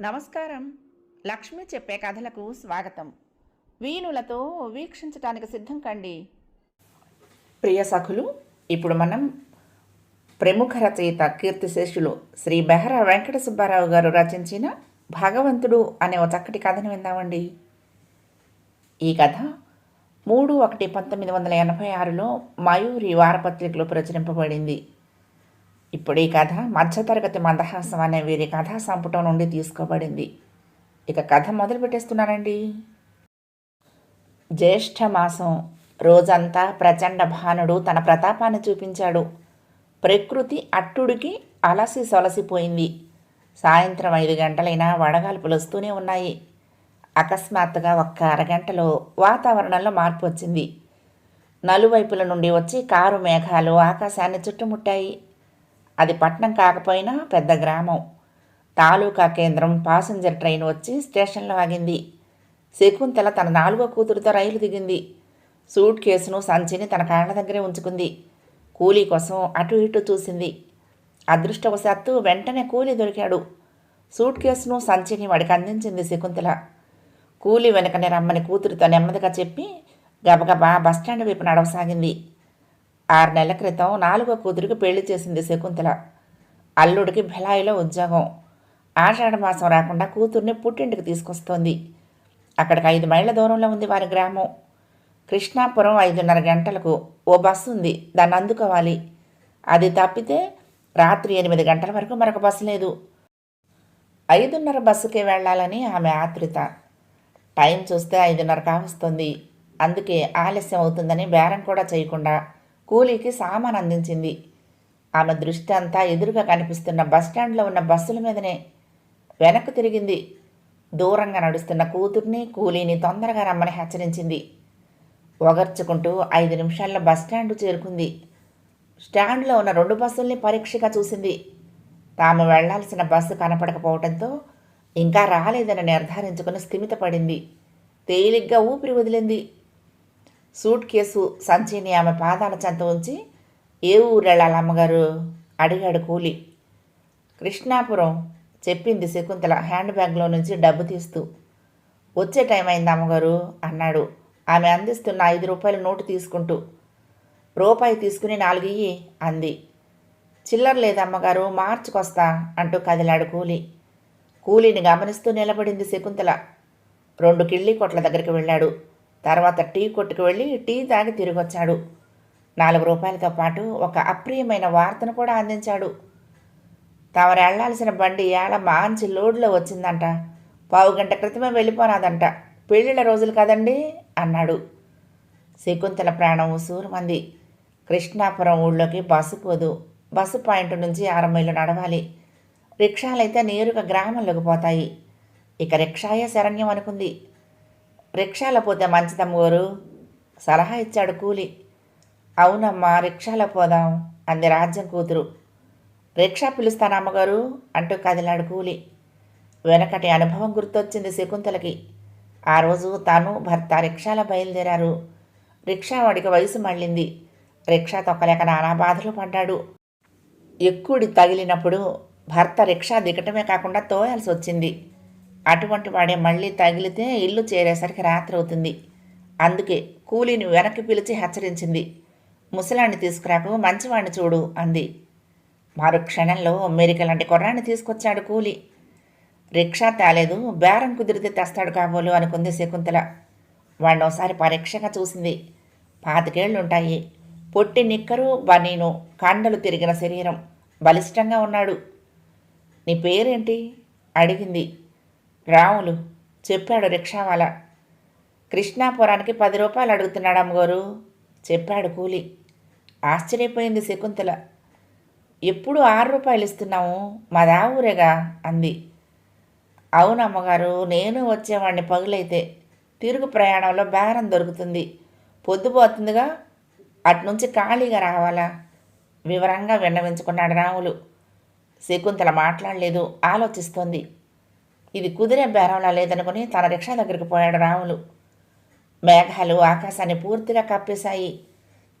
నమస్కారం. లక్ష్మి చెప్పే కథలకు స్వాగతం. వీణులతో వీక్షించటానికి సిద్ధం కండి. ప్రియ సఖులు ఇప్పుడు మనం ప్రముఖ రచయిత కీర్తిశేషులు శ్రీ బెహర వెంకట సుబ్బారావు గారు రచించిన భగవంతుడు అనే ఒక చక్కటి కథను విందామండి. ఈ కథ మూడు ఒకటి పంతొమ్మిది వందల ఎనభై ఆరులో మయూరి వారపత్రికలో ప్రచురింపబడింది. ఇప్పుడు ఈ కథ మధ్యతరగతి మందహాసం అనే వీరి కథా సంపుటం నుండి తీసుకోబడింది. ఇక కథ మొదలు పెట్టేస్తున్నానండి. జ్యేష్ఠ మాసం రోజంతా ప్రచండ భానుడు తన ప్రతాపాన్ని చూపించాడు. ప్రకృతి అట్టుడికి అలసి సొలసిపోయింది సాయంత్రం ఐదు గంటలైనా వడగాల్పులు వస్తూనే ఉన్నాయి. అకస్మాత్తుగా ఒక్క అరగంటలో వాతావరణంలో మార్పు వచ్చింది. నలువైపుల నుండి వచ్చి కారు మేఘాలు ఆకాశాన్ని చుట్టుముట్టాయి. అది పట్నం కాకపోయినా పెద్ద గ్రామం. తాలూకా కేంద్రం పాసింజర్ ట్రైన్ వచ్చి స్టేషన్లో ఆగింది. శకుంతల తన నాలుగో కూతురుతో రైలు దిగింది. సూట్ కేసును సంచిని తన కాళ్ళ దగ్గరే ఉంచుకుంది. కూలీ కోసం అటు ఇటు చూసింది. అదృష్టవశాత్తు వెంటనే కూలీ దొరికాడు. సూట్ కేసును సంచిని వాడికి అందించింది శకుంతల. కూలీ వెనకనే రమ్మని కూతురితో నెమ్మదిగా చెప్పి గబగబా బస్టాండ్ వైపు నడవసాగింది. ఆరు నెలల క్రితం నాలుగో కూతురికి పెళ్ళి చేసింది శకుంతల. అల్లుడికి భిలాయిలో ఉద్యోగం. ఆషాఢ మాసం రాకుండా కూతుర్ని పుట్టింటికి తీసుకొస్తోంది. అక్కడికి ఐదు మైళ్ళ దూరంలో ఉంది వారి గ్రామం. కృష్ణాపురం ఐదున్నర గంటలకు ఓ బస్సు ఉంది. దాన్ని అందుకోవాలి. అది తప్పితే రాత్రి ఎనిమిది గంటల వరకు మరొక బస్సు లేదు. ఐదున్నర బస్సుకే వెళ్ళాలని ఆమె ఆతృత టైం చూస్తే ఐదున్నర కావస్తుంది అందుకే ఆలస్యం అవుతుందని బేరం కూడా చేయకుండా కూలీకి సామాన్ అందించింది. ఆమె దృష్టి అంతా ఎదురుగా కనిపిస్తున్న బస్టాండ్లో ఉన్న బస్సుల మీదనే వెనక్కు తిరిగింది. దూరంగా నడుస్తున్న కూతుర్ని కూలీని తొందరగా రమ్మని హెచ్చరించింది. ఒగర్చుకుంటూ ఐదు నిమిషాల్లో బస్టాండ్ చేరుకుంది. స్టాండ్లో ఉన్న రెండు బస్సుల్ని పరీక్షగా చూసింది. తాము వెళ్ళాల్సిన బస్సు కనపడకపోవడంతో ఇంకా రాలేదని నిర్ధారించుకుని స్థిమితపడింది. తేలిగ్గా ఊపిరి వదిలింది. సూట్ కేసు సంచిని ఆమె పాదాల చెంత ఉంచి ఏ ఊరు వెళ్ళాలి అమ్మగారు? అడిగాడు కూలి. కృష్ణాపురం చెప్పింది శకుంతల హ్యాండ్ బ్యాగ్లో నుంచి డబ్బు తీస్తూ. వచ్చే టైం అయింది అమ్మగారు అన్నాడు. ఆమె అందిస్తున్న ఐదు రూపాయల నోటు తీసుకుంటూ. రూపాయి తీసుకుని నాలుగియ్యి అంది. చిల్లర లేదమ్మగారు మార్చుకొస్తా అంటూ కదిలాడు కూలి. కూలీని గమనిస్తూ నిలబడింది శకుంతల. రెండు కిళ్ళి కొట్ల దగ్గరికి వెళ్ళాడు. తర్వాత టీ కొట్టుకు వెళ్ళి టీ తాగి తిరిగొచ్చాడు. నాలుగు రూపాయలతో పాటు ఒక అప్రియమైన వార్తను కూడా అందించాడు. తమరు వెళ్ళాల్సిన బండి ఏళ మంచి లోడ్లో వచ్చిందంట. పావు గంట క్రితమే వెళ్ళిపోనాదంట పెళ్ళిళ్ళ రోజులు కదండి? అన్నాడు. శకుంతల ప్రాణం ఉసూరుమంది. కృష్ణాపురం ఊళ్ళోకి బస్సు పోదు. బస్సు పాయింట్ నుంచి ఆరు మైళ్ళు నడవాలి. రిక్షాలైతే నేరుగా గ్రామంలోకి పోతాయి. ఇక రిక్షాయే శరణ్యం అనుకుంది. రిక్షాలో పోతే మంచిదమ్మగారు సలహా ఇచ్చాడు కూలి. అవునమ్మా రిక్షాలో పోదాం అంది రాజ్యం కూతురు. రిక్షా పిలుస్తాను అమ్మగారు? అంటూ కదిలాడు కూలి. వెనకటి అనుభవం గుర్తొచ్చింది శకుంతలకి. ఆ రోజు తాను భర్త రిక్షాలో బయలుదేరారు. రిక్షా వాడికి వయసు మళ్ళింది. రిక్షా తొక్కలేక నానా బాధలు పడ్డాడు. ఎక్కుడి తగిలినప్పుడు భర్త రిక్షా దిగటమే కాకుండా తోయాల్సి వచ్చింది అటువంటి వాడే మళ్ళీ తగిలితే ఇల్లు చేరేసరికి రాత్రి అవుతుంది. అందుకే కూలీని వెనక్కి పిలిచి హెచ్చరించింది. ముసలాన్ని తీసుకురాకు మంచివాణ్ణి చూడు అంది. మరు క్షణంలో మెరిక లాంటి కుర్రాన్ని తీసుకొచ్చాడు కూలి. రిక్షా తేలేదు బేరం కుదిరితే తెస్తాడు కాబోలు అనుకుంది శకుంతల. వాడిని ఒకసారి పరీక్షగా చూసింది. పాతికేళ్ళుంటాయి. పొట్టి నిక్కరు బనీను కండలు తిరిగిన శరీరం. బలిష్టంగా ఉన్నాడు. నీ పేరేంటి? అడిగింది. రాములు చెప్పాడు రిక్షావాల. కృష్ణాపురానికి పది రూపాయలు అడుగుతున్నాడు అమ్మగారు చెప్పాడు కూలి. ఆశ్చర్యపోయింది శకుంతల. ఎప్పుడు ఆరు రూపాయలు ఇస్తున్నాము మాదా ఊరేగా? అంది. అవును అమ్మగారు నేను వచ్చేవాడిని పగులైతే తిరుగు ప్రయాణంలో బేరం దొరుకుతుంది. పొద్దుపోతుందిగా అట్నుంచి ఖాళీగా రావాలా? వివరంగా విన్నవించుకున్నాడు రాములు. శకుంతల మాట్లాడలేదు ఆలోచిస్తోంది. ఇది కుదిరే బేరంలా లేదనుకుని తన రిక్షా దగ్గరికి పోయాడు రాములు. మేఘాలు ఆకాశాన్ని పూర్తిగా కప్పేశాయి.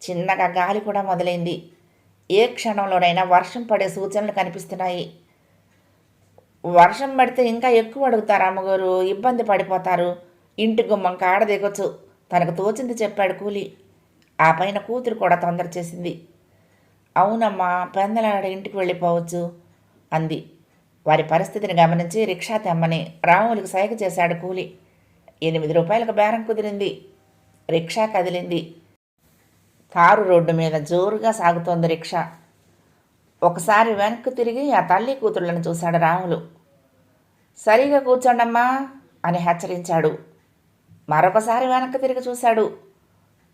చిన్నగా గాలి కూడా మొదలైంది. ఏ క్షణంలోనైనా వర్షం పడే సూచనలు కనిపిస్తున్నాయి. వర్షం పడితే ఇంకా ఎక్కువ అడుగుతారు అమ్మగారు. ఇబ్బంది పడిపోతారు. ఇంటి గుమ్మం కాడ దిగొచ్చు. తనకు తోచింది చెప్పాడు కూలి. ఆ పైన కూతురు కూడా తొందర చేసింది. అవునమ్మా పెందలాడ ఇంటికి వెళ్ళిపోవచ్చు అంది. వారి పరిస్థితిని గమనించి రిక్షా తెమ్మని రాములకు సైగ చేశాడు కూలి. ఎనిమిది రూపాయలకు బేరం కుదిరింది. రిక్షా కదిలింది. కారు రోడ్డు మీద జోరుగా సాగుతోంది రిక్షా. ఒకసారి వెనక్కి తిరిగి ఆ తల్లి కూతుళ్ళను చూశాడు రాములు. సరిగా కూర్చోండమ్మా అని హెచ్చరించాడు. మరొకసారి వెనక్కి తిరిగి చూశాడు.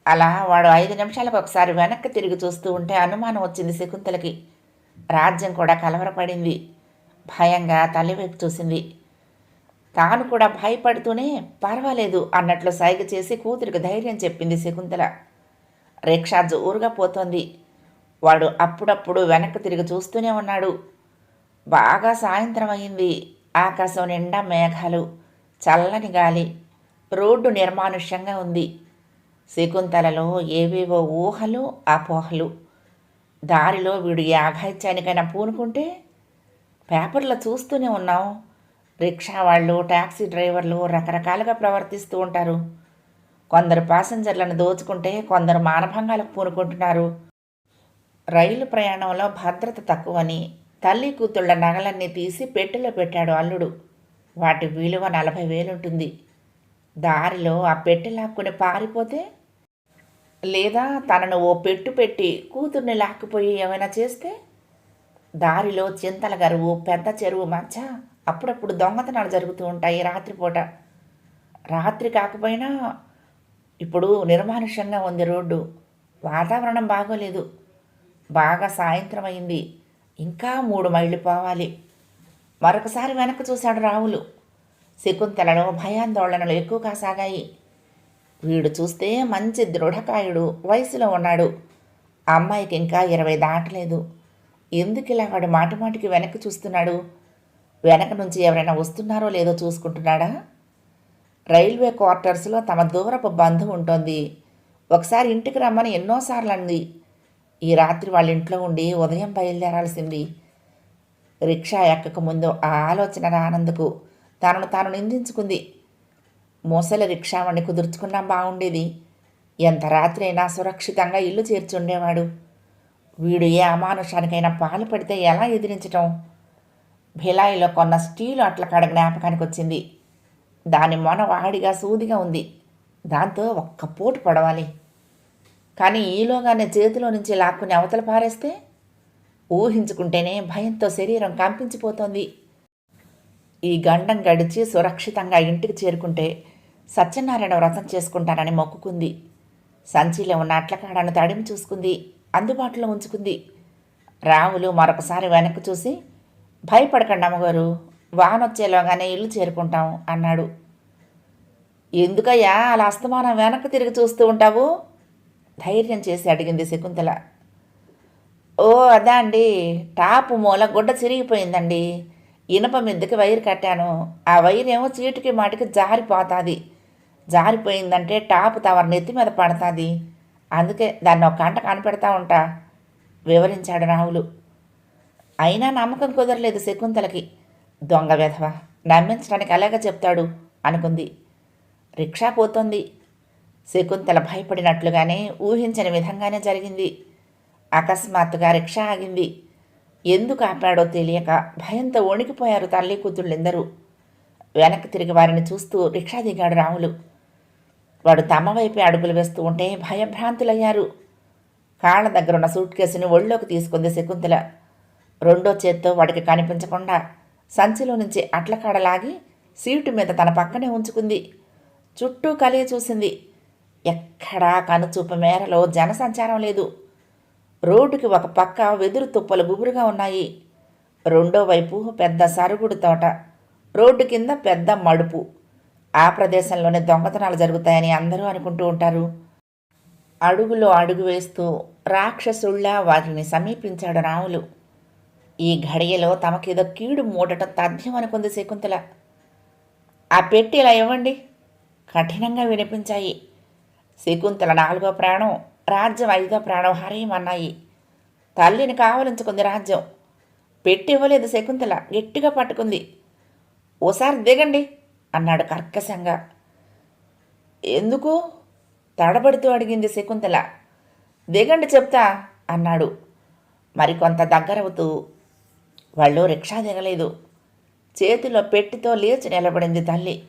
అలా వాడు ఐదు నిమిషాలకు ఒకసారి వెనక్కి తిరిగి చూస్తూ ఉంటే అనుమానం వచ్చింది శకుంతలకి. రాజ్యం కూడా కలవరపడింది. భయంగా తల్లివైపు చూసింది. తాను కూడా భయపడుతూనే పర్వాలేదు అన్నట్లు సైగ చేసి కూతురికి ధైర్యం చెప్పింది శకుంతల. రిక్షా జోరుగా పోతోంది వాడు అప్పుడప్పుడు వెనక్కి తిరిగి చూస్తూనే ఉన్నాడు. బాగా సాయంత్రం అయింది. ఆకాశం నిండా మేఘాలు చల్లని గాలి రోడ్డు నిర్మానుష్యంగా ఉంది. శకుంతలలో ఏవేవో ఊహలు అపోహలు. దారిలో వీడు ఏ అఘాయిత్యానికైనా పూనుకుంటే పేపర్లో చూస్తూనే ఉన్నాం రిక్షా వాళ్ళు ట్యాక్సీ డ్రైవర్లు రకరకాలుగా ప్రవర్తిస్తూ ఉంటారు. కొందరు ప్యాసింజర్లను దోచుకుంటే కొందరు మానభంగాలకు పూనుకుంటున్నారు. రైలు ప్రయాణంలో భద్రత తక్కువని తల్లి కూతుళ్ళ నగలన్నీ తీసి పెట్టెలో పెట్టాడు అల్లుడు. వాటి విలువ నలభై వేలుంటుంది. దారిలో ఆ పెట్టె లాక్కుని పారిపోతే? లేదా తనను ఓ పెట్టు పెట్టి కూతుర్ని లాక్కుపోయి ఏమైనా చేస్తే? దారిలో చింతల గరువు పెద్ద చెరువు మధ్య అప్పుడప్పుడు దొంగతనాలు జరుగుతూ ఉంటాయి రాత్రిపూట. రాత్రి కాకపోయినా ఇప్పుడు నిర్మానుష్యంగా ఉంది రోడ్డు. వాతావరణం బాగోలేదు. బాగా సాయంత్రం అయింది. ఇంకా మూడు మైళ్ళు పోవాలి. మరొకసారి వెనక్కి చూశాడు రావులు శకుంతలలో భయాందోళనలు ఎక్కువ సాగాయి. వీడు చూస్తే మంచి దృఢకాయుడు వయసులో ఉన్నాడు. అమ్మాయికి ఇంకా ఇరవై దాటలేదు. ఎందుకు ఇలా వాడు మాటి మాటికి వెనక్కి చూస్తున్నాడు? వెనక నుంచి ఎవరైనా వస్తున్నారో లేదో చూసుకుంటున్నాడా? రైల్వే క్వార్టర్స్లో తమ దూరపు బంధువు ఉంటుంది. ఒకసారి ఇంటికి రమ్మని ఎన్నోసార్లు అంది ఈ రాత్రి వాళ్ళ ఇంట్లో ఉండి ఉదయం బయలుదేరాల్సింది. రిక్షా ఎక్కక ముందు ఆ ఆలోచన రానందుకు తనను తాను నిందించుకుంది. మూసల రిక్షా కుదుర్చుకున్నా బాగుండేది ఎంత రాత్రి అయినా సురక్షితంగా ఇల్లు చేర్చుండేవాడు. వీడు ఏ అమానుషానికైనా పాలుపడితే ఎలా ఎదిరించటం? భిలాయిలో కొన్న స్టీలు అట్లకాడ జ్ఞాపకానికి వచ్చింది దాని మొన వాడిగా సూదిగా ఉంది. దాంతో ఒక్క పోటు పడవాలి. కానీ ఈలోగానే చేతిలో నుంచి లాక్కుని అవతల పారేస్తే ఊహించుకుంటేనే భయంతో శరీరం కంపించిపోతోంది. ఈ గండం గడిచి సురక్షితంగా ఇంటికి చేరుకుంటే సత్యనారాయణ వ్రతం చేసుకుంటానని మొక్కుకుంది. సంచిలో ఉన్న అట్లకాడను తడిమి చూసుకుంది. అందుబాటులో ఉంచుకుంది. రాములు మరొకసారి వెనక్కి చూసి భయపడకండి అమ్మగారు వానొచ్చేలోగానే ఇల్లు చేరుకుంటాం అన్నాడు. ఎందుకయ్యా అలా అస్తమానం వెనక్కి తిరిగి చూస్తూ ఉంటావు? ధైర్యం చేసి అడిగింది శకుంతల. ఓ అదా అండి టాపు మూల గుడ్డ చిరిగిపోయిందండి. ఇనప మిద్దకి వైర్ కట్టాను. ఆ వైర్ ఏమో చీటికి మాటికి జారిపోతుంది. జారిపోయిందంటే టాప్ తవర్ నెత్తి మీద పడుతుంది. అందుకే దాన్ని ఒక గంట కనిపెడతా ఉంటా. వివరించాడు రాహులు. అయినా నమ్మకం కుదరలేదు శకుంతలకి. దొంగ వెధవ నమ్మించడానికి అలాగే చెప్తాడు అనుకుంది. రిక్షా పోతోంది. శకుంతల భయపడినట్లుగానే ఊహించని విధంగానే జరిగింది. అకస్మాత్తుగా రిక్షా ఆగింది. ఎందుకు ఆపాడో తెలియక భయంతో వణికిపోయారు తల్లి కూతుళ్ళిందరూ. వెనక్కి తిరిగి వారిని చూస్తూ రిక్షా దిగాడు రాములు వాడు తమ వైపే అడుగులు వేస్తూ ఉంటే భయభ్రాంతులయ్యారు. కాళ్ళ దగ్గర ఉన్న సూట్ కేసుని ఒళ్ళోకి తీసుకుంది శకుంతల. రెండో చేత్తో వాడికి కనిపించకుండా సంచిలో నుంచి అట్లకాడలాగి సీటు మీద తన పక్కనే ఉంచుకుంది. చుట్టూ కలిగి చూసింది. ఎక్కడా కనుచూపు మేరలో జనసంచారం లేదు. రోడ్డుకి ఒక పక్క వెదురు తుప్పలు గుబురుగా ఉన్నాయి. రెండో వైపు పెద్ద సరుగుడు తోట. రోడ్డు కింద పెద్ద మడుపు. ఆ ప్రదేశంలోనే దొంగతనాలు జరుగుతాయని అందరూ అనుకుంటూ ఉంటారు. అడుగులో అడుగు వేస్తూ రాక్షసుళ్ళ వారిని సమీపించాడు రాములు. ఈ ఘడియలో తమకేదో కీడు మూడటం తథ్యం అనుకుంది శకుంతల. ఆ పెట్టి ఇలా ఇవ్వండి. కఠినంగా వినిపించాయి. శకుంతల నాలుగో ప్రాణం రాజ్యం ఐదో ప్రాణం హరేమన్నాయి తల్లిని కావలించుకుంది రాజ్యం. పెట్టి ఇవ్వలేదు శకుంతల. గట్టిగా పట్టుకుంది. ఓసారి దిగండి. అన్నాడు కర్కశంగా. ఎందుకు? తడబడుతూ అడిగింది శకుంతల. దిగండి చెప్తా అన్నాడు. మరికొంత దగ్గరవుతూ వాళ్ళు రిక్షా దిగలేదు. చేతిలో పెట్టితో లేచి నిలబడింది తల్లి.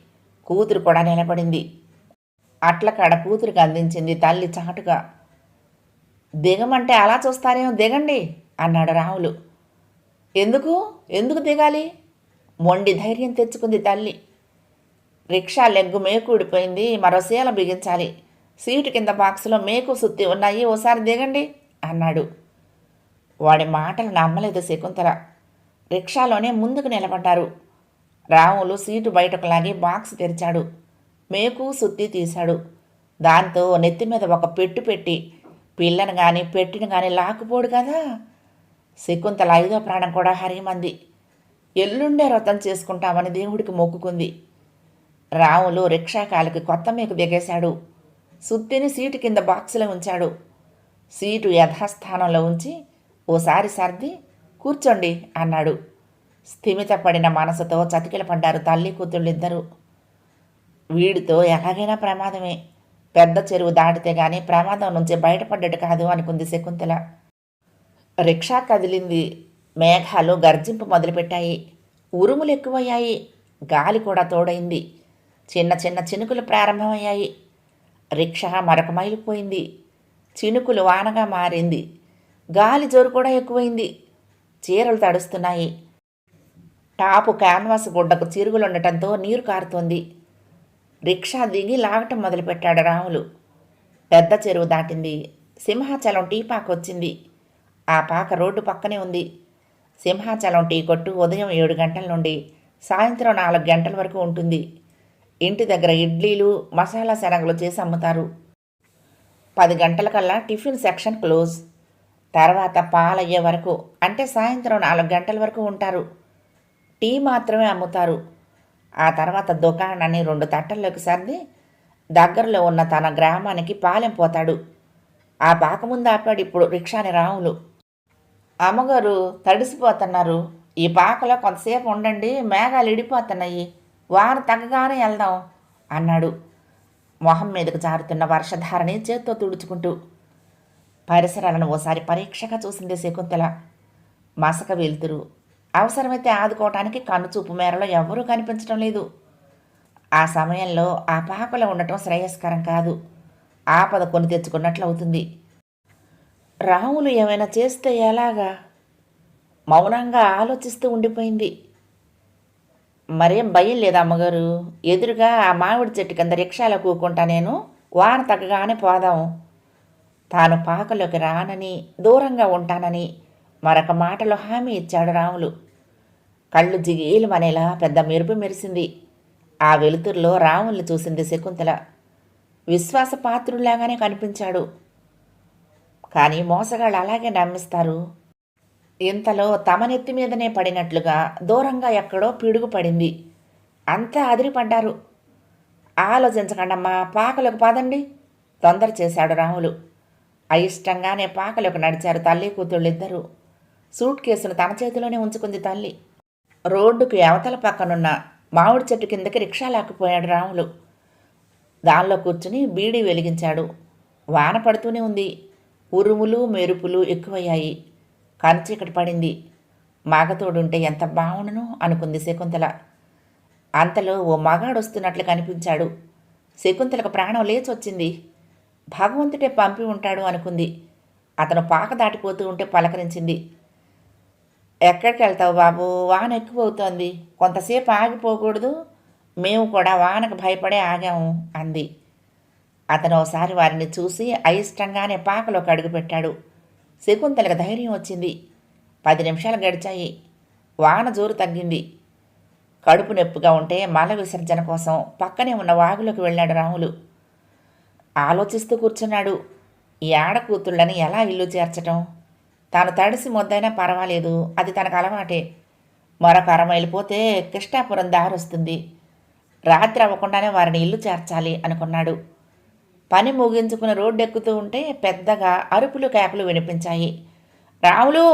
కూతురు కూడా నిలబడింది. అట్ల కాడ కూతురికి అందించింది తల్లి చాటుగా. దిగమంటే అలా చూస్తారేమో దిగండి అన్నాడు రాములు ఎందుకు? ఎందుకు దిగాలి? మొండి ధైర్యం తెచ్చుకుంది తల్లి. రిక్షా లెగ్గు మేకు ఊడిపోయింది. మరో శీల బిగించాలి. సీటు కింద బాక్సులో మేకు సుత్తి ఉన్నాయి. ఓసారి దిగండి అన్నాడు. వాడి మాటలు నమ్మలేదు శకుంతల. రిక్షాలోనే ముందుకు నిలబడ్డారు. రాములు సీటు బయటకు లాగి బాక్స్ తెరిచాడు. మేకు సుత్తి తీశాడు. దాంతో నెత్తి మీద ఒక పెట్టు పెట్టి పిల్లను కానీ పెట్టిన కానీ లాక్కుపోడు కదా? శకుంతల ఐదో ప్రాణం కూడా హరిమంది. ఎల్లుండే వ్రతం చేసుకుంటామని దేవుడికి మొక్కుకుంది. రాములు రిక్షాకాలకి కొత్త మేకు దిగేశాడు సుత్తిని సీటు కింద బాక్సులో ఉంచాడు. సీటు యథాస్థానంలో ఉంచి ఓసారి సర్ది కూర్చోండి అన్నాడు. స్థిమితపడిన మనసుతో చతికిల పడ్డారు తల్లి కూతుళ్ళిద్దరూ. వీడితో ఎలాగైనా ప్రమాదమే. పెద్ద చెరువు దాటితే గాని ప్రమాదం నుంచి బయటపడ్డట్టు కాదు అనుకుంది శకుంతల. రిక్షా కదిలింది. మేఘాలు గర్జింపు మొదలుపెట్టాయి. ఉరుములు ఎక్కువయ్యాయి. గాలి కూడా తోడైంది. చిన్న చిన్న చినుకులు ప్రారంభమయ్యాయి. రిక్షా మరొక మైలు పోయింది. చినుకులు వానగా మారింది. గాలి జోరు కూడా ఎక్కువైంది. చీరలు తడుస్తున్నాయి. టాపు క్యాన్వాస్ గుడ్డకు చిరుగులుండటంతో నీరు కారుతోంది. రిక్షా దిగి లాగటం మొదలుపెట్టాడు రాములు. పెద్ద చెరువు దాటింది. సింహాచలం టీ పాక వచ్చింది ఆ పాక రోడ్డు పక్కనే ఉంది. సింహాచలం టీ కొట్టు ఉదయం ఏడు గంటల నుండి సాయంత్రం నాలుగు గంటల వరకు ఉంటుంది. ఇంటి దగ్గర ఇడ్లీలు మసాలా శనగలు చేసి అమ్ముతారు. పది గంటలకల్లా టిఫిన్ సెక్షన్ క్లోజ్. తర్వాత పాలయ్యే వరకు అంటే సాయంత్రం నాలుగు గంటల వరకు ఉంటారు. టీ మాత్రమే అమ్ముతారు. ఆ తర్వాత దుకాణాన్ని రెండు తట్టల్లోకి సర్ది దగ్గరలో ఉన్న తన గ్రామానికి పాలెం పోతాడు. ఆ పాక ముందు ఆపాడు ఇప్పుడు రిక్షాని రాములు. అమ్మగారు తడిసిపోతున్నారు. ఈ పాకలో కొంతసేపు ఉండండి మేఘాలు ఇడిపోతున్నాయి. వాన తగ్గగానే వెళ్దాం అన్నాడు. మొహం మీదకు జారుతున్న వర్షధారని చేత్తో తుడుచుకుంటూ. పరిసరాలను ఓసారి పరీక్షగా చూసింది శకుంతల. మసక వెలుతురు. అవసరమైతే ఆదుకోవటానికి కన్నుచూపు మేరలో ఎవరూ కనిపించడం లేదు. ఆ సమయంలో ఆ పాకలో ఉండటం శ్రేయస్కరం కాదు. ఆపద కొని తెచ్చుకున్నట్లు అవుతుంది రాములు ఏమైనా చేస్తే ఎలాగా? మౌనంగా ఆలోచిస్తూ ఉండిపోయింది. మరేం భయం లేదా అమ్మగారు? ఎదురుగా ఆ మామిడి చెట్టు కింద రిక్షాలో కూకుంటా నేను. వాన తగ్గగానే పోదాం. తాను పాకలోకి రానని దూరంగా ఉంటానని మరొక మాటలో హామీ ఇచ్చాడు రాములు. కళ్ళు జిగేలుమనేలా పెద్ద మెరుపు మెరిసింది. ఆ వెలుతురులో రాముల్ని చూసింది శకుంతల. విశ్వాసపాత్రుల్లాగానే కనిపించాడు. కానీ మోసగాళ్ళు అలాగే నమ్మిస్తారు. ఇంతలో తమ నెత్తి మీదనే పడినట్లుగా దూరంగా ఎక్కడో పిడుగు పడింది. అంతా అదిరిపడ్డారు. ఆలోచించకండమ్మా పాకలకు పదండి. తొందర చేశాడు రాములు అయిష్టంగానే పాకలకు నడిచారు తల్లి కూతుళ్ళిద్దరూ. సూట్ కేసును తన చేతిలోనే ఉంచుకుంది తల్లి. రోడ్డుకు అవతల పక్కనున్న మామిడి చెట్టు కిందకి రిక్షా లాక్కుపోయాడు రాములు దానిలో కూర్చుని బీడీ వెలిగించాడు. వాన పడుతూనే ఉంది. ఉరుములు మెరుపులు ఎక్కువయ్యాయి. కంచీకటి పడింది. మాగతోడుంటే ఎంత బాగుండును అనుకుంది శకుంతల. అంతలో ఓ మగాడు వస్తున్నట్లు కనిపించాడు. శకుంతలకు ప్రాణం లేచొచ్చింది. భగవంతుడే పంపి ఉంటాడు అనుకుంది. అతను పాక దాటిపోతూ ఉంటే పలకరించింది. ఎక్కడికి వెళ్తావు బాబు? వాన ఎక్కువ అవుతోంది కొంతసేపు ఆగిపోకూడదు. మేము కూడా వానకు భయపడే ఆగాము అంది. అతను ఒకసారి వారిని చూసి అయిష్టంగానే పాకలోకి అడుగుపెట్టాడు. శకుంతలకు ధైర్యం వచ్చింది. పది నిమిషాలు గడిచాయి. వాన జోరు తగ్గింది. కడుపు నొప్పిగా ఉంటే మల విసర్జన కోసం పక్కనే ఉన్న వాగులోకి వెళ్ళాడు రాములు ఆలోచిస్తూ కూర్చున్నాడు. ఈ ఆడ కూతుళ్ళని ఎలా ఇల్లు చేర్చటం? తాను తడిసి మొద్దైనా పర్వాలేదు. అది తనకు అలవాటే. మరొక అర పోతే కృష్ణాపురం దారొస్తుంది. రాత్రి అవ్వకుండానే వారిని ఇల్లు చేర్చాలి అనుకున్నాడు. పని ముగించుకుని రోడ్డు ఎక్కుతూ ఉంటే పెద్దగా అరుపులు కేకలు వినిపించాయి. రాములు!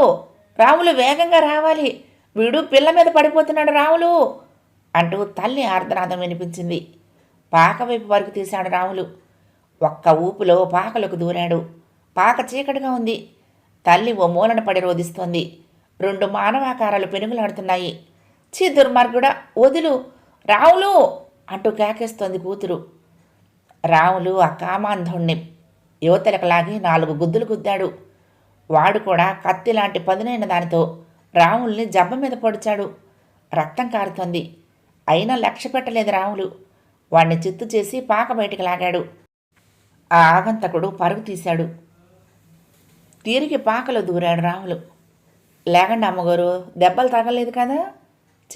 రాములు వేగంగా రావాలి. వీడు పిల్ల మీద పడిపోతున్నాడు రాములు! అంటూ తల్లి ఆర్ధనాదం వినిపించింది. పాక వైపు వరకు తీశాడు రాములు. ఒక్క ఊపులో పాకలకు దూరాడు. పాక చీకటిగా ఉంది. తల్లి ఓ మూలన పడి రోధిస్తోంది. రెండు మానవాకారాలు పెనుగులాడుతున్నాయి. చీ దుర్మార్గుడా వదులు! రావులు అంటూ కేకేస్తోంది కూతురు. రాములు ఆ కామాంధుణ్ణి యువతలకు లాగి నాలుగు గుద్దులు గుద్దాడు. వాడు కూడా కత్తి లాంటి పదునైన దానితో రాముల్ని జబ్బ మీద పొడిచాడు. రక్తం కారుతోంది. అయినా లక్ష్య పెట్టలేదు రాములు. వాణ్ణి చిత్తు చేసి పాక బయటికి లాగాడు. ఆ ఆగంతకుడు పరుగు తీశాడు. తిరిగి పాకలో దూరాడు రాములు. లేకండి అమ్మగారు దెబ్బలు తగలేదు కదా?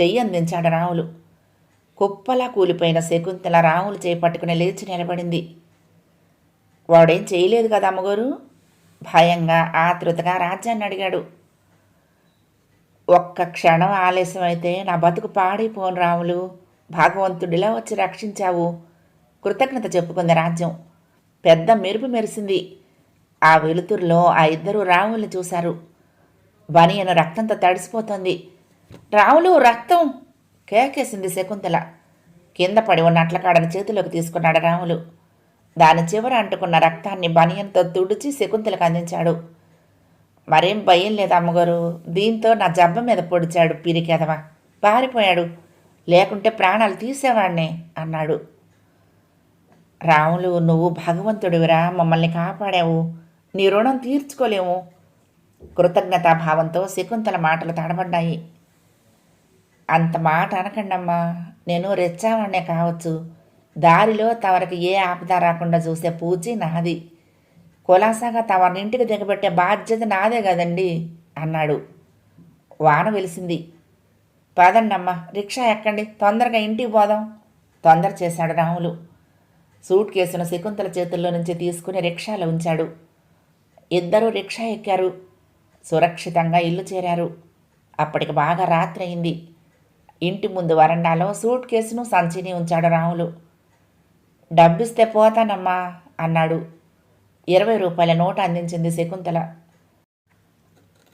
చెయ్యి అందించాడు రాములు. కుప్పలా కూలిపోయిన శకుంతల రాములు చేపట్టుకుని లేచి నిలబడింది. వాడేం చేయలేదు కదా అమ్మగారు? భయంగా ఆతృతగా రాజ్యాన్ని అడిగాడు. ఒక్క క్షణం ఆలస్యమైతే నా బతుకు పాడైపోను రాములు. భగవంతుడిలా వచ్చి రక్షించావు. కృతజ్ఞత చెప్పుకుంది రాజ్యం. పెద్ద మెరుపు మెరిసింది. ఆ వెలుతురులో ఆ ఇద్దరు రాముల్ని చూశారు. బనియను రక్తంతో తడిసిపోతోంది. రాములు రక్తం! కేకేసింది శకుంతల. కింద పడి ఉన్న అట్లకాడని చేతిలోకి తీసుకున్నాడు రాములు. దాని చివర అంటుకున్న రక్తాన్ని బనియంతో తుడిచి శకుంతలకు అందించాడు. మరేం భయం లేదు అమ్మగారు. దీంతో నా జబ్బ మీద పొడిచాడు పిరికెదవా. పారిపోయాడు. లేకుంటే ప్రాణాలు తీసేవాడినే అన్నాడు. రాములు నువ్వు భగవంతుడివిరా. మమ్మల్ని కాపాడావు. నీ రుణం తీర్చుకోలేము. కృతజ్ఞతాభావంతో శకుంతల మాటలు తడబడ్డాయి. అంత మాట అనకండమ్మా. నేను రెచ్చావాణ్ణే కావచ్చు. దారిలో తవరికి ఏ ఆపద రాకుండా చూసే పూచి నాది. కులాసాగా తవరినింటికి దిగబెట్టే బాధ్యత నాదే కదండి అన్నాడు. వాన వెలిసింది. పదండమ్మా రిక్షా ఎక్కండి. తొందరగా ఇంటికి పోదాం. తొందర చేశాడు రాములు సూట్ కేసును శకుంతల చేతుల్లో నుంచి తీసుకుని రిక్షాలో ఉంచాడు. ఇద్దరూ రిక్షా ఎక్కారు. సురక్షితంగా ఇల్లు చేరారు. అప్పటికి బాగా రాత్రి అయింది. ఇంటి ముందు వరండాలో సూట్ కేసును సంచిని ఉంచాడు రాములు. డబ్బిస్తే పోతానమ్మా అన్నాడు. ఇరవై రూపాయల నోటు అందించింది శకుంతల.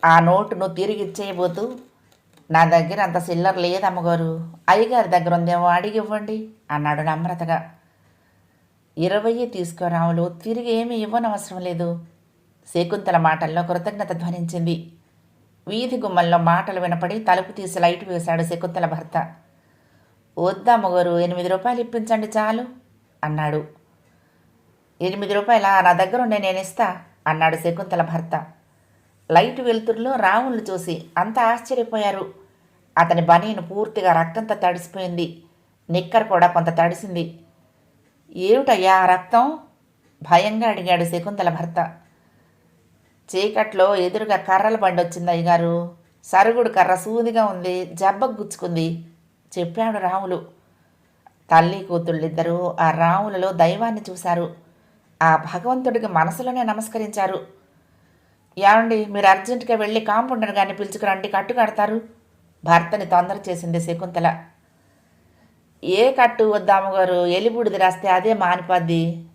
ఆ నోటును తిరిగి ఇచ్చేయబోతూ నా దగ్గర అంత సిల్లర్ లేదమ్మగారు అయ్యగారి దగ్గర ఉందేమో అడిగి ఇవ్వండి అన్నాడు నమ్రతగా. ఇరవై తీసుకురాములు తిరిగి ఏమీ ఇవ్వనవసరం లేదు. శకుంతల మాటల్లో కృతజ్ఞత ధ్వనించింది. వీధి గుమ్మల్లో మాటలు వినపడి తలుపు తీసి లైట్ వేశాడు శకుంతల భర్త. వద్దమ్మగారు ఎనిమిది రూపాయలు ఇప్పించండి చాలు అన్నాడు. ఎనిమిది రూపాయల? నా దగ్గర ఉండే నేను అన్నాడు శకుంతల భర్త. లైట్ వెలుతురులో రావుళ్ళు చూసి అంత ఆశ్చర్యపోయారు. అతని బనీను పూర్తిగా రక్తంతో తడిసిపోయింది. నిక్కర్ కూడా కొంత తడిసింది. ఏమిటయ్యా ఆ రక్తం? భయంగా అడిగాడు శకుంతల భర్త. చీకట్లో ఎదురుగా కర్రల బండి వచ్చింది అయ్యగారు. సరుగుడు కర్ర సూదిగా ఉంది జబ్బకు గుచ్చుకుంది చెప్పాడు రాములు. తల్లి కూతుళ్ళిద్దరూ ఆ రాములలో దైవాన్ని చూశారు. ఆ భగవంతుడికి మనసులోనే నమస్కరించారు. ఏమండి మీరు అర్జెంటుగా వెళ్ళి కాంపౌండర్ గారిని పిలుచుకురండి కట్టు కడతారు. భర్తని తొందర చేసింది శకుంతల. ఏ కట్టు వద్దామగారు ఎలిబుడిది రాస్తే అదే మానిపోద్ది.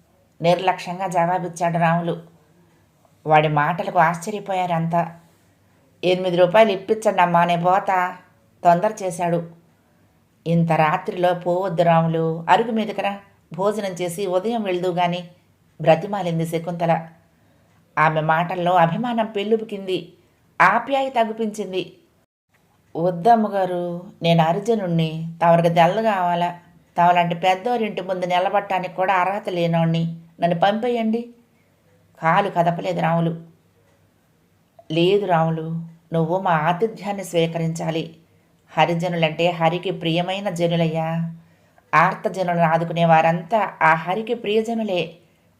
నిర్లక్ష్యంగా జవాబిచ్చాడు రాములు. వాడి మాటలకు ఆశ్చర్యపోయారంతా. ఎనిమిది రూపాయలు ఇప్పించండి అమ్మా నే పోతా. తొందర చేశాడు. ఇంత రాత్రిలో పోవద్దు రాములు అరుగు మీదకరా. భోజనం చేసి ఉదయం వెళ్దు గాని బ్రతిమాలింది శకుంతల. ఆమె మాటల్లో అభిమానం పెళ్ళుబుకింది ఆప్యాయత అగుపించింది. వద్దమ్మగారు నేను అర్జునుణ్ణి. తమరికి తెల్ల కావాలా? తమలాంటి పెద్దోరింటి ముందు నిలబడటానికి కూడా అర్హత లేనోణ్ణి. నన్ను పంపేయండి. కాలు కదపలేదు రాములు. లేదు రాములు నువ్వు మా ఆతిథ్యాన్ని స్వీకరించాలి. హరిజనులంటే హరికి ప్రియమైన జనులయ్యా. ఆర్తజనులను ఆదుకునే వారంతా ఆ హరికి ప్రియజనులే.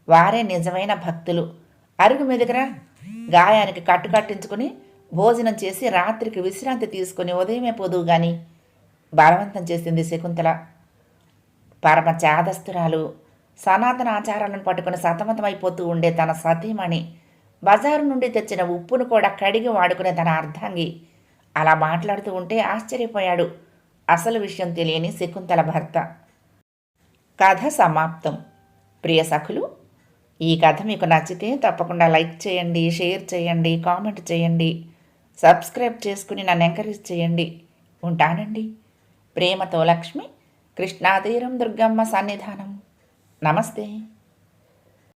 వారే నిజమైన భక్తులు. అరుగు మీదకరా. గాయానికి కట్టు కట్టించుకుని భోజనం చేసి రాత్రికి విశ్రాంతి తీసుకుని ఉదయమే పోదువు గాని. బలవంతం చేసింది శకుంతల. పరమ చాదస్తురాలు. సనాతన ఆచారాలను పట్టుకుని సతమతమైపోతూ ఉండే తన సతీమణి బజారు నుండి తెచ్చిన ఉప్పును కూడా కడిగి వాడుకునే తన అర్ధాంగి. అలా మాట్లాడుతూ ఉంటే ఆశ్చర్యపోయాడు. అసలు విషయం తెలియని శకుంతల భర్త. కథ సమాప్తం. ప్రియ సఖులు ఈ కథ మీకు నచ్చితే తప్పకుండా లైక్ చేయండి షేర్ చేయండి కామెంట్ చేయండి సబ్స్క్రైబ్ చేసుకుని నన్ను ఎంకరేజ్ చేయండి. ఉంటానండి. ప్రేమతో లక్ష్మి కృష్ణాతీరం దుర్గమ్మ సన్నిధానం. Namastê!